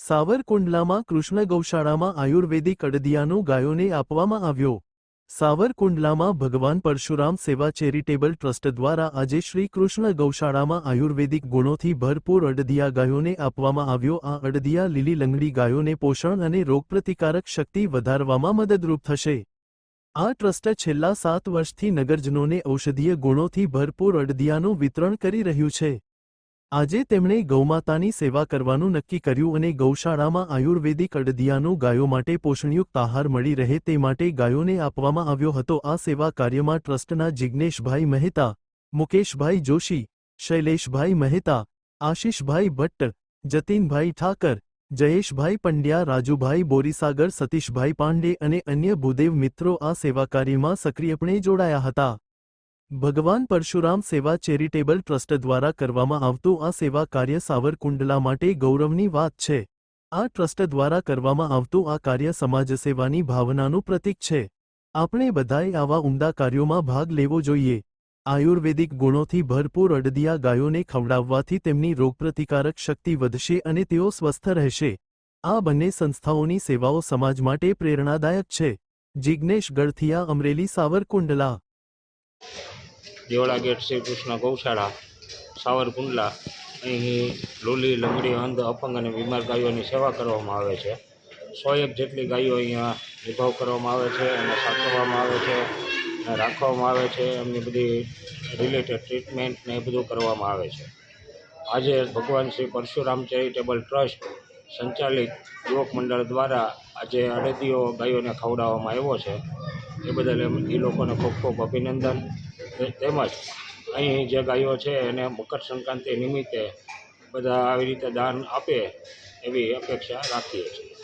સાવરકુંડલામાં કૃષ્ણ ગૌશાળામાં આયુર્વેદિક અડદિયાનો ગાયોને આપવામાં આવ્યો. સાવરકુંડલામાં ભગવાન પરશુરામ સેવા ચેરિટેબલ ટ્રસ્ટ દ્વારા આજે શ્રી કૃષ્ણ ગૌશાળામાં આયુર્વેદિક ગુણોથી ભરપૂર અડદિયા ગાયોને આપવામાં આવ્યો. આ અડદિયા લીલી લંગડી ગાયોને પોષણ અને રોગપ્રતિકારક શક્તિ વધારવામાં મદદરૂપ થશે. આ ટ્રસ્ટ છેલ્લા સાત વર્ષથી નગરજનોને ઔષધીય ગુણોથી ભરપૂર અડદિયાનું વિતરણ કરી રહ્યું છે. આજે તેમણે ગૌમાતાની સેવા કરવાનું નક્કી કર્યું અને ગૌશાળામાં આયુર્વેદિક અડદિયાનો ગાયો માટે પોષણયુક્ત આહાર મળી રહે તે માટે ગાયોને આપવામાં આવ્યો હતો. આ સેવા કાર્યમાં ટ્રસ્ટના જિજ્ઞેશભાઈ મહેતા, મુકેશભાઈ જોશી, શૈલેષભાઈ મહેતા, આશિષભાઈ ભટ્ટ, જતીનભાઈ ઠાકર, જયેશભાઈ પંડ્યા, રાજુભાઈ બોરીસાગર, સતીશભાઈ પાંડે અને અન્ય ભૂદેવ મિત્રો આ સેવા કાર્યમાં સક્રિયપણે જોડાયા હતા. ભગવાન પરશુરામ સેવા ચેરિટેબલ ટ્રસ્ટ દ્વારા કરવામાં આવતું આ સેવા કાર્ય સાવરકુંડલા માટે ગૌરવની વાત છે. આ ટ્રસ્ટ દ્વારા કરવામાં આવતું આ કાર્ય સમાજસેવાની ભાવનાનું પ્રતીક છે. આપણે બધાએ આવા ઉમદા કાર્યોમાં ભાગ લેવો જોઈએ. આયુર્વેદિક ગુણોથી ભરપૂર અડદિયા ગાયોને ખવડાવવાથી તેમની રોગપ્રતિકારક શક્તિ વધશે અને તેઓ સ્વસ્થ રહેશે. આ બંને સંસ્થાઓની સેવાઓ સમાજ માટે પ્રેરણાદાયક છે. જિજ્ઞેશ ગળથિયા અમરેલી સાવરકુંડલા દેવળા ગેટ શ્રી કૃષ્ણ ગૌશાળા, સાવરકુંડલા, અહીં લૂલી, લંગડી, અંધ, અપંગ અને બીમાર ગાયોની સેવા કરવામાં આવે છે. સો એક જેટલી ગાયો અહીંયા વિભાવ કરવામાં આવે છે અને સાચવવામાં આવે છે રાખવામાં આવે છે. એમની બધી રિલેટેડ ટ્રીટમેન્ટ ને એ બધું કરવામાં આવે છે. આજે ભગવાન શ્રી પરશુરામ ચેરિટેબલ ટ્રસ્ટ સંચાલિત યુવક મંડળ દ્વારા આજે અડદીઓ ગાયોને ખવડાવવામાં આવ્યો છે. એ બદલ એ લોકોને ખૂબ ખૂબ અભિનંદન. તેમજ અહીં જે ગાયો છે એને મકર સંક્રાંતિ નિમિત્તે બધા આવી રીતે દાન આપે એવી અપેક્ષા રાખીએ છીએ.